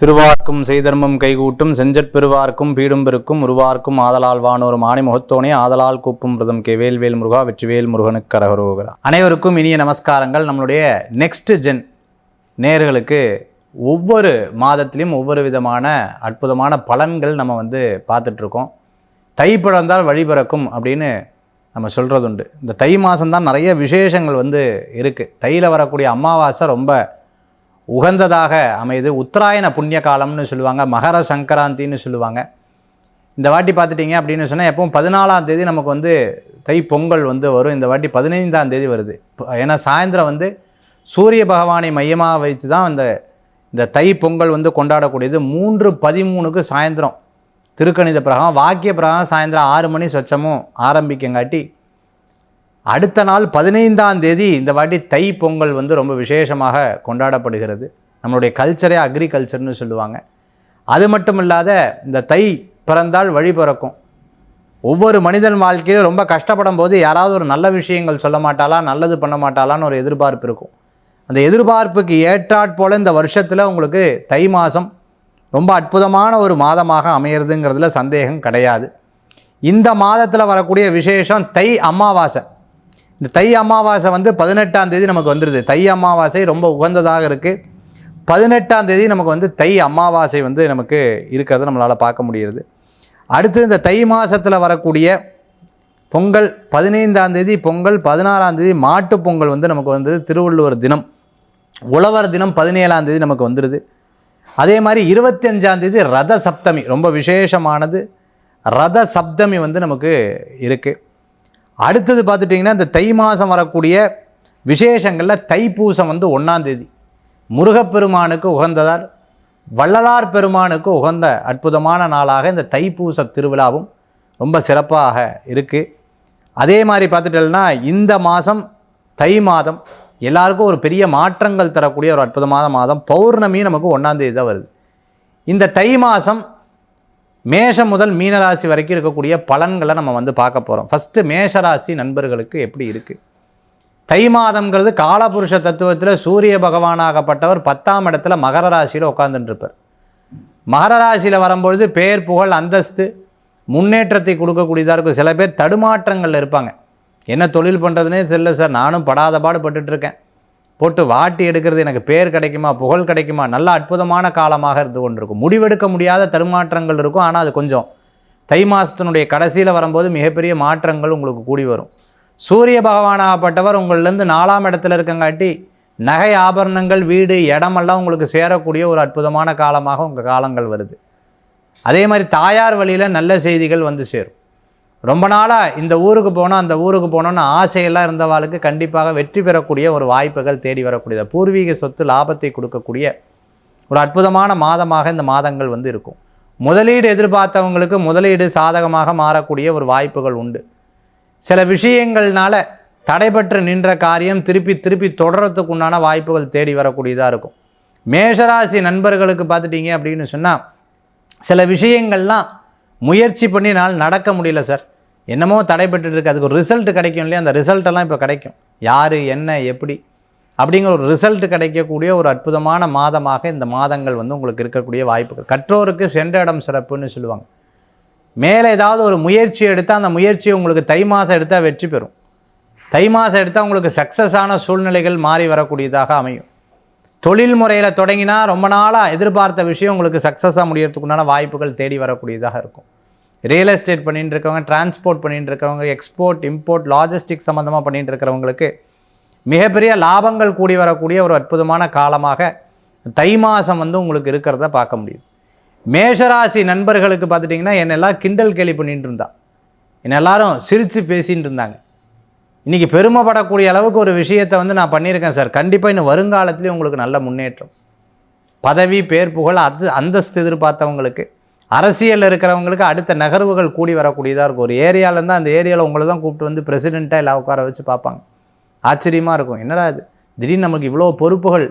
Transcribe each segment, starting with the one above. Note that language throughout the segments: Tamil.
திருவார்க்கும் செய்தர்மம் கைகூட்டும் செஞ்சற் பெருவார்க்கும் பீடும் பெருக்கும் உருவார்க்கும் ஆதலால் வானோரும் ஆணை முகத்தோனே ஆதலால் கூப்பும் பிரதம் கே வேல்வேல் முருகா வெற்றிவேல் முருகனுக்கு கரகரோகரா. அனைவருக்கும் இனிய நமஸ்காரங்கள். நம்மளுடைய நெக்ஸ்ட் ஜென் நேர்களுக்கு ஒவ்வொரு மாதத்திலையும் ஒவ்வொரு விதமான அற்புதமான பலன்கள் நம்ம வந்து பார்த்துட்ருக்கோம். தை பிறந்தால் வழி பிறக்கும் அப்படின்னு நம்ம சொல்கிறது உண்டு இந்த தை மாதம்தான் நிறைய விசேஷங்கள் வந்து இருக்குது தையில் வரக்கூடிய அமாவாசை ரொம்ப உகந்ததாக அமையுது. உத்தராயண புண்ணிய காலம்னு சொல்லுவாங்க மகர சங்கராந்தின்னு சொல்லுவாங்க. இந்த வாட்டி பார்த்துட்டிங்க அப்படின்னு சொன்னால் எப்பவும் பதினாலாம் தேதி நமக்கு வந்து தை பொங்கல் வந்து வரும். இந்த வாட்டி பதினைந்தாம் தேதி வருது. ஏன்னா சாயந்தரம் வந்து சூரிய பகவானை மையமாக வச்சு தான் இந்த இந்த தை பொங்கல் வந்து கொண்டாடக்கூடியது. மூன்று பதிமூணுக்கு சாயந்தரம். திருக்கணித பிரகாரம் வாக்கிய பிரகாரம் சாயந்தரம் ஆறு மணி சொச்சமும் ஆரம்பிக்கங்காட்டி அடுத்த நாள் பதினைந்தாம் தேதி இந்த வாட்டி தை பொங்கல் வந்து ரொம்ப விசேஷமாக கொண்டாடப்படுகிறது. நம்மளுடைய கல்ச்சரே அக்ரிகல்ச்சர்னு சொல்லுவாங்க. அது மட்டும் இல்லாத இந்த தை பிறந்தால் வழி பிறக்கும். ஒவ்வொரு மனிதன் வாழ்க்கையிலும் ரொம்ப கஷ்டப்படும் போது யாராவது ஒரு நல்ல விஷயங்கள் சொல்ல மாட்டாளா நல்லது பண்ண மாட்டாளான்னு ஒரு எதிர்பார்ப்பு இருக்கும். அந்த எதிர்பார்ப்புக்கு ஏற்றாற்போல் இந்த வருஷத்தில் உங்களுக்கு தை மாதம் ரொம்ப அற்புதமான ஒரு மாதமாக அமையிறதுங்கிறதுல சந்தேகம் கிடையாது. இந்த மாதத்தில் வரக்கூடிய விசேஷம் தை அமாவாசை. இந்த தை அமாவாசை வந்து பதினெட்டாம் தேதி நமக்கு வந்துடுது தை அமாவாசை ரொம்ப உகந்ததாக இருக்குது பதினெட்டாம் தேதி நமக்கு வந்து தை அமாவாசை வந்து நமக்கு இருக்கிறத நம்மளால் பார்க்க முடியுது அடுத்து இந்த தை மாதத்தில் வரக்கூடிய பொங்கல் பதினைந்தாம் தேதி பொங்கல் பதினாறாம் தேதி மாட்டுப் பொங்கல் வந்து நமக்கு வந்து திருவள்ளுவர் தினம். உழவர் தினம் பதினேழாம் தேதி நமக்கு வந்துடுது அதே மாதிரி இருபத்தஞ்சாம் தேதி ரத சப்தமி ரொம்ப விசேஷமானது. ரத சப்தமி வந்து நமக்கு இருக்குது அடுத்தது பார்த்துட்டிங்கன்னா இந்த தை மாதம் வரக்கூடிய விசேஷங்களில் தைப்பூசம் வந்து ஒன்றாந்தேதி முருகப்பெருமானுக்கு உகந்ததால் வள்ளலார் பெருமானுக்கு உகந்த அற்புதமான நாளாக இந்த தைப்பூச திருவிழாவும் ரொம்ப சிறப்பாக இருக்குது அதே மாதிரி பார்த்துட்டோம்னா இந்த மாதம் தை மாதம் எல்லாருக்கும் ஒரு பெரிய மாற்றங்கள் தரக்கூடிய ஒரு அற்புதமான மாதம் பௌர்ணமி நமக்கு ஒன்றாந்தேதி தான் வருது. இந்த தை மாதம் மேஷம் முதல் மீனராசி வரைக்கும் இருக்கக்கூடிய பலன்களை நம்ம வந்து பார்க்க போகிறோம் ஃபஸ்ட்டு மேஷராசி நண்பர்களுக்கு எப்படி இருக்குது தை மாதம்ங்கிறது காலபுருஷ தத்துவத்தில் சூரிய பகவானாகப்பட்டவர் பத்தாம் இடத்துல மகர ராசியில் உட்காந்துட்டுருப்பார் மகர ராசியில் வரும்பொழுது பேர் புகழ் அந்தஸ்து முன்னேற்றத்தை கொடுக்கக்கூடியதாக இருக்கும். சில பேர் தடுமாற்றங்களில் இருப்பாங்க. என்ன தொழில் பண்ணுறதுனே சரியில்லை சார். நானும் படாத பாடு பட்டுட்டு போட்டு வாட்டி எடுக்கிறது எனக்கு பேர் கிடைக்குமா புகழ் கிடைக்குமா நல்ல அற்புதமான காலமாக இருந்து கொண்டிருக்கும். முடிவெடுக்க முடியாத தருமாற்றங்கள் இருக்கும் ஆனால் அது கொஞ்சம் தை மாதத்தினுடைய கடைசியில் வரும்போது மிகப்பெரிய மாற்றங்கள் உங்களுக்கு கூடி வரும். சூரிய பகவானாகப்பட்டவர் உங்கள்லேருந்து நாலாம் இடத்துல இருக்கங்காட்டி நகை ஆபரணங்கள் வீடு இடமெல்லாம் உங்களுக்கு சேரக்கூடிய ஒரு அற்புதமான காலமாக உங்கள் காலங்கள் வருது. அதே மாதிரி தாயார் வழியில் நல்ல செய்திகள் வந்து சேரும். ரொம்ப நாளாக இந்த ஊருக்கு போனோம் அந்த ஊருக்கு போனோம்னு ஆசையெல்லாம் இருந்தவாளுக்கு கண்டிப்பாக வெற்றி பெறக்கூடிய ஒரு வாய்ப்புகள் தேடி வரக்கூடியது. பூர்வீக சொத்து லாபத்தை கொடுக்கக்கூடிய ஒரு அற்புதமான மாதமாக இந்த மாதங்கள் வந்து இருக்கும். முதலீடு எதிர்பார்த்தவங்களுக்கு முதலீடு சாதகமாக மாறக்கூடிய ஒரு வாய்ப்புகள் உண்டு. சில விஷயங்கள்னால தடைபெற்று நின்ற காரியம் திருப்பி திருப்பி தொடரத்துக்கு உண்டான வாய்ப்புகள் தேடி வரக்கூடியதாக இருக்கும். மேஷராசி நண்பர்களுக்கு பார்த்துட்டீங்க அப்படின்னு சொன்னால் சில விஷயங்கள்லாம் முயற்சி பண்ணி நடக்க முடியல சார். என்னமோ தடைப்பட்டு இருக்குது அதுக்கு ஒரு ரிசல்ட் கிடைக்கும் இல்லையா? அந்த ரிசல்ட்டெல்லாம் இப்போ கிடைக்கும். யார் என்ன எப்படி? அப்படிங்கிற ஒரு ரிசல்ட் கிடைக்கக்கூடிய ஒரு அற்புதமான மாதமாக இந்த மாதங்கள் வந்து உங்களுக்கு இருக்கக்கூடிய வாய்ப்புகள். கற்றோருக்கு சென்ற இடம் சிறப்புன்னு சொல்லுவாங்க. மேலே ஏதாவது ஒரு முயற்சி எடுத்தால் அந்த முயற்சி உங்களுக்கு தை மாதம் எடுத்தால் வெற்றி பெறும். தை மாதம் எடுத்தால் உங்களுக்கு சக்ஸஸான சூழ்நிலைகள் மாறி வரக்கூடியதாக அமையும். தொழில் முறையில் தொடங்கினா ரொம்ப நாளாக எதிர்பார்த்த விஷயம் உங்களுக்கு சக்ஸஸாக முடியறதுக்குண்டான வாய்ப்புகள் தேடி வரக்கூடியதாக இருக்கும். ரியல் எஸ்டேட் பண்ணிட்டு இருக்கவங்க டிரான்ஸ்போர்ட் பண்ணிட்டு இருக்கவங்க எக்ஸ்போர்ட் இம்போர்ட் லாஜிஸ்டிக் சம்மந்தமாக பண்ணிட்டு இருக்கிறவங்களுக்கு மிகப்பெரிய லாபங்கள் கூடி வரக்கூடிய ஒரு அற்புதமான காலமாக தை மாதம் வந்து உங்களுக்கு இருக்கிறத பார்க்க முடியுது. மேஷராசி நண்பர்களுக்கு பார்த்துட்டிங்கன்னா என்னெல்லாம் கிண்டல் கேலி பண்ணிட்டு இருந்தா என்ன எல்லாரும் சிரித்து பேசிகிட்டு இருந்தாங்க இன்றைக்கி பெருமைப்படக்கூடிய அளவுக்கு ஒரு விஷயத்தை வந்து நான் பண்ணியிருக்கேன் சார். கண்டிப்பாக இன்னும் வருங்காலத்துலேயும் உங்களுக்கு நல்ல முன்னேற்றம். பதவி பேர் புகழ் அது அந்தஸ்து எதிர்பார்த்தவங்களுக்கு அரசியலில் இருக்கிறவங்களுக்கு அடுத்த நகர்வுகள் கூடி வரக்கூடியதாக இருக்கும். ஒரு ஏரியாவிலேருந்து அந்த ஏரியாவில் உங்களை தான் கூப்பிட்டு வந்து பிரசிடெண்ட்டாக எல்லாம் உட்கார வச்சு பார்ப்பாங்க. ஆச்சரியமாக இருக்கும். என்னடா இது? திடீர்னு நமக்கு இவ்வளோ பொறுப்புகள்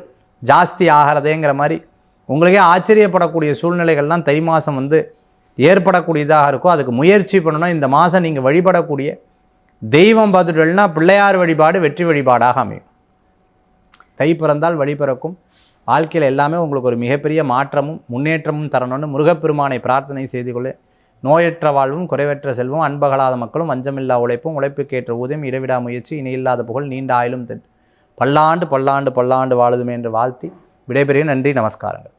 ஜாஸ்தி ஆகிறதேங்கிற மாதிரி உங்களுக்கே ஆச்சரியப்படக்கூடிய சூழ்நிலைகள்லாம் தை மாதம் வந்து ஏற்படக்கூடியதாக இருக்கும். அதுக்கு முயற்சி பண்ணணும். இந்த மாதம் நீங்கள் வழிபடக்கூடிய தெய்வம் பார்த்துட்டோம்னா பிள்ளையார் வழிபாடு வெற்றி வழிபாடாக அமையும். தை பிறந்தால் வழி பிறக்கும். வாழ்க்கையில் எல்லாமே உங்களுக்கு ஒரு மிகப்பெரிய மாற்றமும் முன்னேற்றமும் தரணும்னு முருகப்பெருமானை பிரார்த்தனை செய்து கொள்ள. நோயற்ற வாழ்வும் குறைவற்ற செல்வம் அன்பகலாத மக்களும் வஞ்சமில்லா உழைப்பும் உழைப்புக்கேற்ற ஊதியம் இடைவிடா முயற்சி இணையில்லாத புகழ் நீண்ட ஆயிலும் தென். பல்லாண்டு பல்லாண்டு பல்லாண்டு வாழுதுமே என்று வாழ்த்தி விடைபெறுகிறேன். நன்றி நமஸ்காரங்கள்.